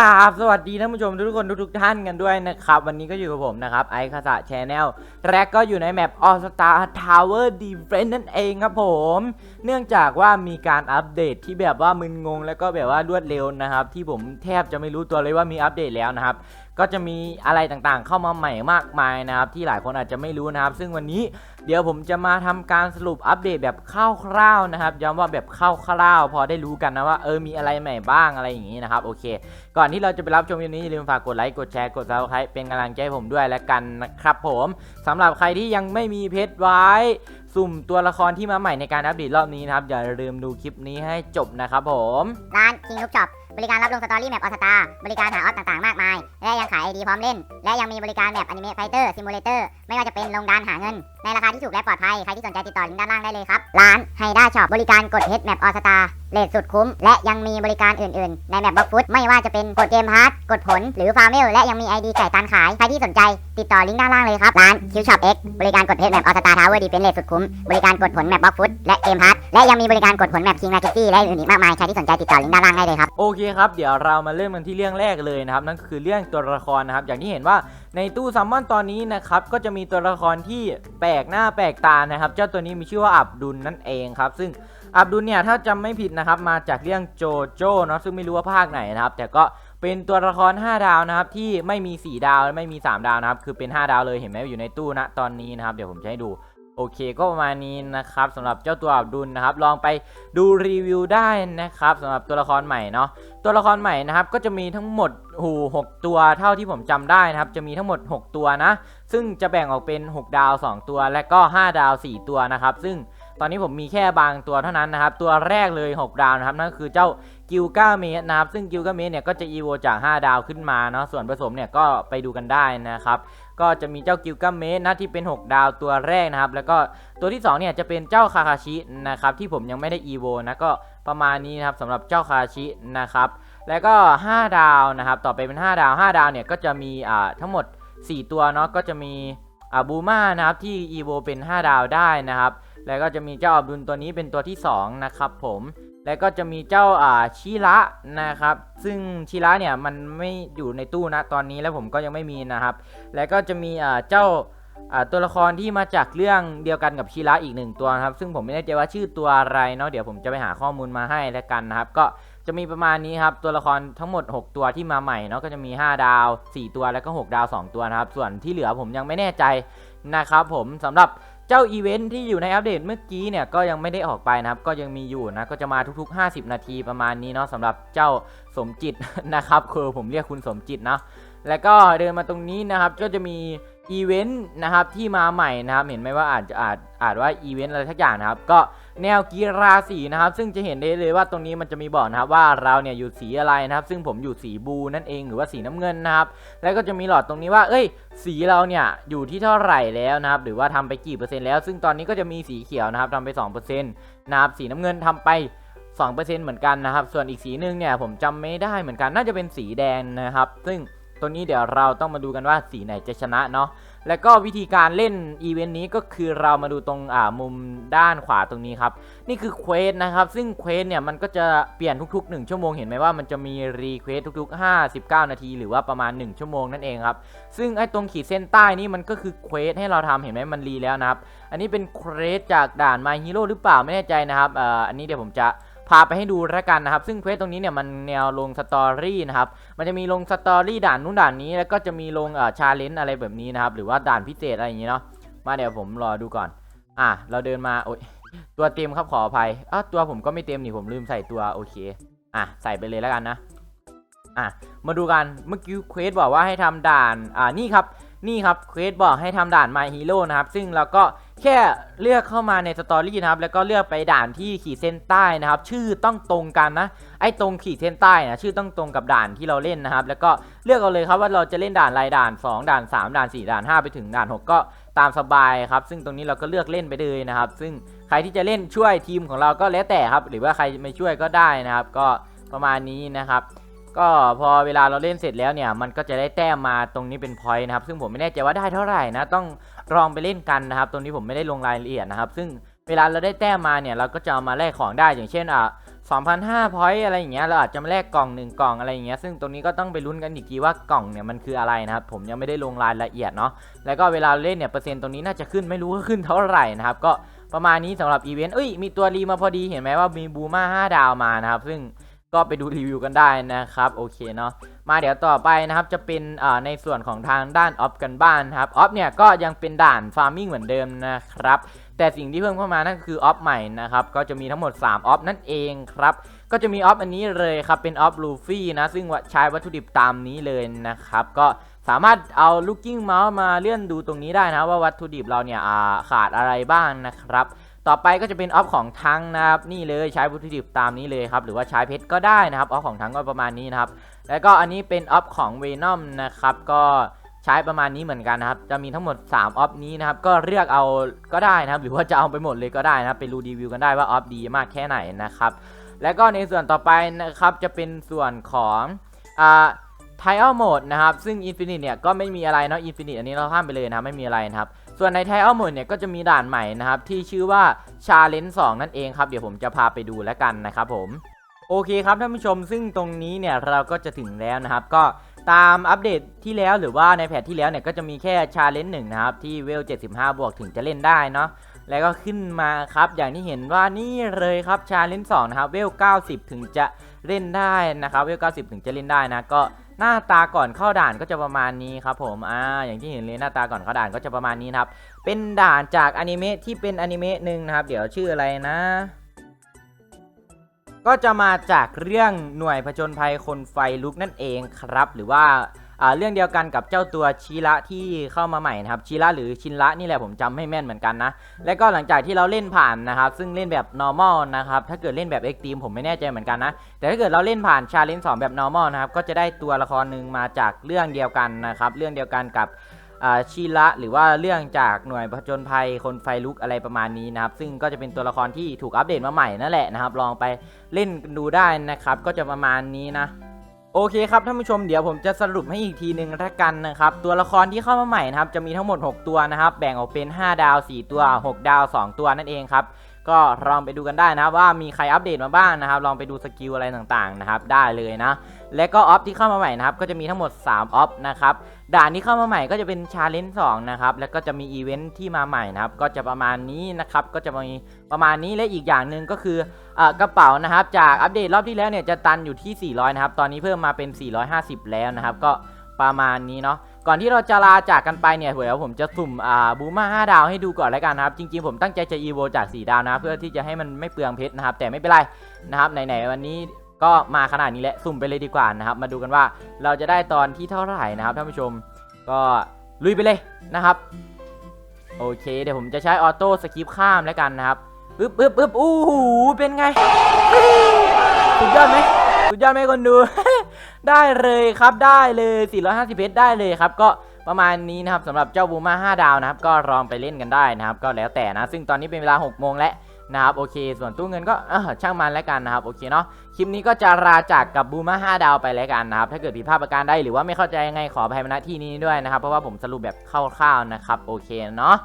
ราบสวัสดีท่านผู้ชมทุกคนทุกๆท่านกันด้วยนะครับ วันนี้ก็อยู่กับผมนะครับไอคาสะชแนลและก็อยู่ในแมปออสตาทาวเวอร์ดีเฟนนั่นเองครับผม เนื่องจากว่ามีการอัปเดตที่แบบว่ามึนงง แล้วก็แบบว่ารวดเร็วนะครับ ที่ผมแทบจะไม่รู้ตัวเลยว่ามีอัปเดตแล้วนะครับ ก็จะมีอะไรต่างๆ เข้ามาใหม่มากมายนะครับ ที่หลายคนอาจจะไม่รู้นะครับ ซึ่งวันนี้เดี๋ยวผมจะมาทำการสรุปอัปเดตแบบคร่าวๆนะครับย้ำว่าแบบคร่าวๆพอได้รู้กันนะว่าเออมีอะไรใหม่บ้างอะไรอย่างนี้นะครับโอเค ก่อนที่เราจะไปรับชมวิดีโอนี้อย่าลืมฝากกดไลค์กดแชร์กดซับสไครป์เป็นกำลังใจผมด้วยแล้วกันนะครับผมสำหรับใครที่ยังไม่มีเพชรไว้สุ่มตัวละครที่มาใหม่ในการอัปเดตรอบนี้นะครับอย่าลืมดูคลิปนี้ให้จบนะครับผมร้าน King Look Shop บริการรับลงสตอรี่แมปออสตาบริการหาออสต่างๆมาก มายและยังขายไอดีพร้อมเล่น และยังมีบริการแบบอนิเมะไฟเตอร์ซิมูเลเตอร์ไม่ว่าจะเป็นลงดานหาเงิน ในราคาที่ถูกและปลอดภัย ใครที่สนใจติดต่อลิงก์ด้านล่างได้เลยครับ ร้านไฮด้าช็อปบริการกดเฮดแมปออสตา เลทสุดคุ้ม และยังมีบริการอื่นๆ ในแมปบล็อกฟุตไม่ว่าจะเป็นกดเกมพาร์ทกดผล หรือฟาร์มเวลและยังมีไอดีไก่ตันขาย ใครที่สนใจ ติดต่อลิงก์ด้านล่างเลยครับ ร้านคิวช็อปเอ็กบริการกดเฮดแมปออสตาทาวเวอร์ดีเฟนเลทสุดคุ้ม บริการกดผลแมปบล็อกฟุตและเกมพาร์ทและยังมีบริการกดผลแมปคิงนาคิตี้และอื่นๆอีกมากมายใครที่สนใจติดต่อลิงก์ด้านล่างได้เลยครับโอเคครับเดี๋ยวเรามาเริ่มกันที่เรื่องแรกเลยนะครับนั่นก็คือเรื่องตัวละครนะครับอย่างที่เห็นว่าในตู้ซัมมอนตอนนี้นะครับก็จะมีตัวละครที่แปลกหน้าแปลกตานะครับ เจ้าตัวนี้มีชื่อว่าอับดุลนั่นเองครับ ซึ่ง อับดุลเนี่ยถ้าจำไม่ผิดนะครับมาจากเรื่องโจโจ้เนาะซึ่งไม่รู้ว่าภาคไหนนะครับ แต่ก็เป็นตัวละคร 5 ดาวนะครับที่ไม่มี 4 ดาวและไม่มี 3 ดาวนะครับคือเป็น 5 ดาวเลยเห็นไหมอยู่ในตู้ณตอนนี้นะครับเดี๋ยวผมจะให้ดูโอเคก็ประมาณนี้นะครับสำหรับเจ้าตัวอับดุลนะครับ ลองไปดูรีวิวได้นะครับสำหรับตัวละครใหม่เนาะตัวละครใหม่นะครับก็จะมีทั้งหมดหูหกตัวเท่าที่ผมจำได้นะครับ จะมีทั้งหมด 6 ตัวนะ ซึ่งจะแบ่งออกเป็น 6 ดาว 2 ตัว และก็ 5 ดาว 4 ตัวนะครับ ซึ่ง ตอนนี้ผมมีแค่บางตัวเท่านั้นนะครับ ตัวแรกเลย 6 ดาวนะครับนั่นคือเจ้ากิลกาเมสนะครับ ซึ่งกิลกาเมสเนี่ยก็จะอีโวจาก 5 ดาวขึ้นมาเนาะส่วนผสมเนี่ยก็ไปดูกันได้นะครับ ก็จะมีเจ้ากิลกาเมสนะที่เป็น 6 ดาวตัวแรกนะครับ แล้วก็ตัวที่2เนี่ยจะเป็นเจ้าคาคาชินะครับที่ผมยังไม่ได้อีโวนะก็ประมาณนี้นะครับสำหรับเจ้าคาคาชินะครับแล้วก็ 5 ดาวนะครับต่อไปเป็น 5 ดาว 5 ดาวเนี่ยก็จะมีอ่าทั้งหมด 4 ตัวเนาะก็จะมีอ่าบูมานะครับที่อีโวเป็น 5 ดาวได้นะครับ แล้วก็จะมีเจ้าอับดุลตัวนี้เป็นตัวที่ 2 นะครับผมแล้วก็จะมีเจ้าอ่าชิระนะครับ ซึ่งชิระเนี่ยมันไม่อยู่ในตู้นะตอนนี้แล้วผมก็ยังไม่มีนะครับ แล้วก็จะมีอ่าเจ้าอ่าตัวละครที่มาจากเรื่องเดียวกันกับชิระอีกหนึ่งตัวนะครับ ซึ่งผมไม่แน่ใจว่าชื่อตัวอะไรเนาะเดี๋ยวผมจะไปหาข้อมูลมาให้แล้วกันนะครับ ก็จะมีประมาณนี้ครับตัวละครทั้งหมด 6 ตัวที่มาใหม่เนาะก็จะมี 5 ดาว 4 ตัวแล้วก็ 6 ดาว 2 ตัวนะครับ ส่วนที่เหลือผมยังไม่แน่ใจนะครับ ผมสำหรับ เจ้าอีเวนท์ที่อยู่ในอัปเดตเมื่อกี้เนี่ยก็ยังไม่ได้ออกไปนะครับ ก็ยังมีอยู่นะ ก็จะมาทุก ๆ 50 นาทีประมาณนี้เนาะสำหรับเจ้าสมจิตนะครับคือผมเรียกคุณสมจิตเนาะแล้วก็เดินมาตรงนี้นะครับก็จะมีอีเวนต์นะครับที่มาใหม่นะครับ เห็นไหมว่าอาจจะอาจอาจว่าอีเวนต์อะไรทักอย่างนะครับ ก็ แนวกีฬาสีนะครับ ซึ่งจะเห็นได้เลยว่าตรงนี้มันจะมีบอกนะครับว่าเราเนี่ยอยู่สีอะไรนะครับ ซึ่งผมอยู่สีบูนั่นเองหรือว่าสีน้ำเงินนะครับ แล้วก็จะมีหลอดตรงนี้ว่า เอ้ย สีเราเนี่ยอยู่ที่เท่าไหร่แล้วนะครับ หรือว่าทำไปกี่เปอร์เซ็นต์แล้ว ซึ่งตอนนี้ก็จะมีสีเขียวนะครับทำไป2%นะครับสีน้ำเงินทำไป2%เหมือนกันนะครับ ส่วนอีกสีหนึ่งเนี่ยผมจำไม่ได้เหมือนกันน่าจะเป็นสีแดงนะครับ ซึ่ง ตัวนี้เดี๋ยวเราต้องมาดูกันว่าสีไหนจะชนะเนาะแล้วก็วิธีการเล่นอีเวนต์นี้ก็คือเรามาดูตรงอ่ามุมด้านขวาตรงนี้ครับ นี่คือเควสนะครับ ซึ่งเควสเนี่ยมันก็จะเปลี่ยนทุกๆ 1 ชั่วโมงเห็นไหมว่ามันจะมีรีเควสทุกๆ 59 นาที หรือว่าประมาณ 1 ชั่วโมงนั่นเองครับ ซึ่งไอ้ตรงขีดเส้นใต้นี่มันก็คือเควสให้เราทำเห็นไหมมันรีแล้วนะครับ อันนี้เป็นเควสจากด่าน My Hero หรือเปล่าไม่แน่ใจนะครับอ่ออันนี้เดี๋ยวผมจะ พาไปให้ดูแล้วกันนะครับ ซึ่งเควสตรงนี้เนี่ยมันแนวลงสตอรี่นะครับ มันจะมีลงสตอรี่ด่านนู้นด่านนี้แล้วก็จะมีลงเอ่อชาเลนจ์อะไรแบบนี้นะครับ หรือว่าด่านพิเศษอะไรอย่างนี้เนาะ มาเดี๋ยวผมรอดูก่อน อะ เราเดินมาโอ้ยตัวเต็มครับขออภัยอ้าวตัวผมก็ไม่เต็มนี่ผมลืมใส่ตัวโอเค อะใส่ไปเลยแล้วกันนะ อะมาดูกัน เมื่อกี้เควสบอกว่าให้ทำด่าน อ่านี่ครับ นี่ครับเควสบอกให้ทำด่าน My Hero นะครับ ซึ่งเราก็แค่เลือกเข้ามาในสตอรี่นะครับ แล้วก็เลือกไปด่านที่ขีดเส้นใต้นะครับ ชื่อต้องตรงกันนะ ไอ้ตรงขีดเส้นใต้นะชื่อต้องตรงกับด่านที่เราเล่นนะครับ แล้วก็เลือกเอาเลยครับว่าเราจะเล่นด่านอะไรด่าน 2 ด่าน 3 ด่าน 4 ด่าน 5 ไปถึงด่าน 6 ก็ตามสบายครับ ซึ่งตรงนี้เราก็เลือกเล่นไปเลยนะครับ ซึ่งใครที่จะเล่นช่วยทีมของเราก็แล้วแต่ครับ หรือว่าใครไม่ช่วยก็ได้นะครับ ก็ประมาณนี้นะครับ ก็พอเวลาเราเล่นเสร็จแล้วเนี่ยมันก็จะได้แต้มมาตรงนี้เป็นพอยต์นะครับ ซึ่งผมไม่แน่ใจว่าได้เท่าไหร่นะต้องลองไปเล่นกันนะครับ ตรงนี้ผมไม่ได้ลงรายละเอียดนะครับ ซึ่งเวลาเราได้แต้มมาเนี่ยเราก็จะเอามาแลกของได้อย่างเช่นอะ2,500พอยต์อะไรอย่างเงี้ยเราอาจจะมาแลกกล่องหนึ่งกล่องอะไรอย่างเงี้ยซึ่งตรงนี้ก็ต้องไปลุ้นกันอีกทีว่ากล่องเนี่ยมันคืออะไรนะครับผมยังไม่ได้ลงรายละเอียดเนาะแล้วก็เวลาเล่นเนี่ยเปอร์เซ็นต์ตรงนี้น่าจะขึ้นไม่รู้ว่าขึ้นเท่าไหร่นะครับก็ประมาณนี้สำหรับอีเวนต์เอ้ยมีตัวรีมาพอดีเห็นไหมว่ามีบูมา5ดาวมานะครับซึ่ง ก็ไปดูรีวิวกันได้นะครับโอเคเนาะมาเดี๋ยวต่อไปนะครับจะเป็นในส่วนของทางด้านออฟกันบ้านครับออฟเนี่ยก็ยังเป็นด่านฟาร์มิ่งเหมือนเดิมนะครับแต่สิ่งที่เพิ่มเข้ามานั่นคือออฟใหม่นะครับก็จะมีทั้งหมด 3 ออฟนั่นเองครับก็จะมีออฟอันนี้เลยครับเป็นออฟลูฟี่นะซึ่งว่าใช้วัตถุดิบตามนี้เลยนะครับก็ สามารถเอาลูกกิ้งเมาส์มาเลื่อนดูตรงนี้ได้นะว่าวัตถุดิบเราเนี่ยาขาดอะไรบ้างนะครับ ต่อไปก็จะเป็นออฟของทั้งนะครับนี่เลยใช้วัตถุดิบตามนี้เลยครับหรือว่าใช้เพชรก็ได้นะครับออฟของทั้งก็ประมาณนี้นะครับ แล้วก็อันนี้เป็นออฟของเวนอมนะครับก็ใช้ประมาณนี้เหมือนกันนะครับ จะมีทั้งหมด 3 ออฟนี้นะครับ ก็เลือกเอาก็ได้นะครับ หรือว่าจะเอาไปหมดเลยก็ได้นะครับ ไปดูรีวิวกันได้ว่าออฟดีมากแค่ไหนนะครับ แล้วก็ในส่วนต่อไปนะครับ จะเป็นส่วนของอ่า ไทอัลโหมดนะครับ ซึ่ง Infinite เนี่ยก็ไม่มีอะไรเนาะ Infinite อันนี้เราข้ามไปเลยนะไม่มีอะไรนะครับ ส่วนในไทอัลโหมดเนี่ยก็จะมีด่านใหม่นะครับ ที่ชื่อว่า Challenge 2นั่นเองครับ เดี๋ยวผมจะพาไปดูแล้วกันนะครับผม โอเคครับท่านผู้ชม ซึ่งตรงนี้เนี่ยเราก็จะถึงแล้วนะครับ ก็ตามอัปเดตที่แล้วหรือว่าในแพทที่แล้วเนี่ยก็จะมีแค่ชาเลนจ์หนึ่งนะครับที่เวล 75 บวกถึงจะเล่นได้เนาะแล้วก็ขึ้นมาครับอย่างที่เห็นว่านี่เลยครับชาเลนจ์2นะครับเวล 90 ถึงจะเล่นได้นะครับเวล 90 ถึงจะเล่นได้นะก็ หน้าตาก่อนเข้าด่านก็จะประมาณนี้ครับผมอ่าอย่างที่เห็นเลยหน้าตาก่อนเข้าด่านก็จะประมาณนี้นะครับเป็นด่านจากอนิเมะที่เป็นอนิเมะหนึ่งนะครับ เดี๋ยวชื่ออะไรนะ ก็จะมาจากเรื่องหน่วยผจญภัยคนไฟลุกนั่นเองครับ หรือว่า อ่าเรื่องเดียวกันกับเจ้าตัวชิระที่เข้ามาใหม่นะครับชิระหรือชินระนี่แหละผมจำไม่แม่นเหมือนกันนะ และก็หลังจากที่เราเล่นผ่านนะครับซึ่งเล่นแบบ normal นะครับถ้าเกิดเล่นแบบ extreme ผมไม่แน่ใจเหมือนกันนะ แต่ถ้าเกิดเราเล่นผ่าน challenge 2แบบ normal นะครับก็จะได้ตัวละครหนึ่งมาจากเรื่องเดียวกันนะครับเรื่องเดียวกันกับอ่าชิระหรือว่าเรื่องจากหน่วยผจญภัยคนไฟลุกอะไรประมาณนี้นะครับ ซึ่งก็จะเป็นตัวละครที่ถูกอัปเดตมาใหม่นั่นแหละนะครับ ลองไปเล่นดูได้นะครับ ก็จะประมาณนี้นะ โอเคครับท่านผู้ชมเดี๋ยวผมจะสรุปให้อีกทีหนึ่งละกันนะครับตัวละครที่เข้ามาใหม่นะครับจะมีทั้งหมด 6 ตัวนะครับ แบ่งออกเป็น 5 ดาว 4 ตัว 6 ดาว 2 ตัวนั่นเองครับ ก็ลองไปดูกันได้นะครับว่ามีใครอัปเดตมาบ้างนะครับ ลองไปดูสกิลอะไรต่างๆนะครับได้เลยนะ และก็ออฟที่เข้ามาใหม่นะครับก็จะมีทั้งหมด 3 ออฟนะครับด่านที่เข้ามาใหม่ก็จะเป็นชาเลนจ์2นะครับแล้วก็จะมีอีเวนท์ที่มาใหม่นะครับก็จะประมาณนี้นะครับก็จะมีประมาณนี้และอีกอย่างหนึ่งก็คืออกระเป๋านะครับจากอัปเดตรอบที่แล้วเนี่ยจะตันอยู่ที่ 400 นะครับ ตอนนี้เพิ่มมาเป็น 450 แล้วนะครับ ก็ประมาณนี้เนาะ ก่อนที่เราจะลาจากกันไปเนี่ยเดี๋ยวผมจะสุ่มอ่าบูมา5ดาวให้ดูก่อนแล้วกันนะครับ จริงๆผมตั้งใจจะอีโวจาก 4 ดาวนะ เพื่อที่จะให้มันไม่เปลืองเพชรนะครับ แต่ไม่เป็นไรนะครับไหนๆวันนี้ก็มาขนาดนี้แหละสุ่มไปเลยดีกว่านะครับ มาดูกันว่าเราจะได้ตอนที่เท่าไหร่นะครับท่านผู้ชมก็ลุยไปเลยนะครับ โอเค เดี๋ยวผมจะใช้ออโต้สกิปข้ามแล้วกันนะครับปึ๊บปึ๊บปึ๊บอู้หูเป็นไงสุดยอดไหมสุดยอดไหมคนดู ได้เลยครับได้เลย 450เพชรได้เลยครับก็ประมาณนี้นะครับสำหรับเจ้าบูมา5ดาวนะครับ ก็ลองไปเล่นกันได้นะครับ ก็แล้วแต่นะ ซึ่งตอนนี้เป็นเวลา6โมงแล้วนะครับโอเค ส่วนตู้เงินก็ช่างมันแล้วกันนะครับโอเคเนาะคลิปนี้ก็จะลาจากกับบูมา5ดาวไปแล้วกันนะครับถ้าเกิดผิดพลาดประการใดหรือว่าไม่เข้าใจยังไงขออภัยมาณที่นี้ด้วยนะครับ เพราะว่าผมสรุปแบบคร่าวๆนะครับโอเคเนาะ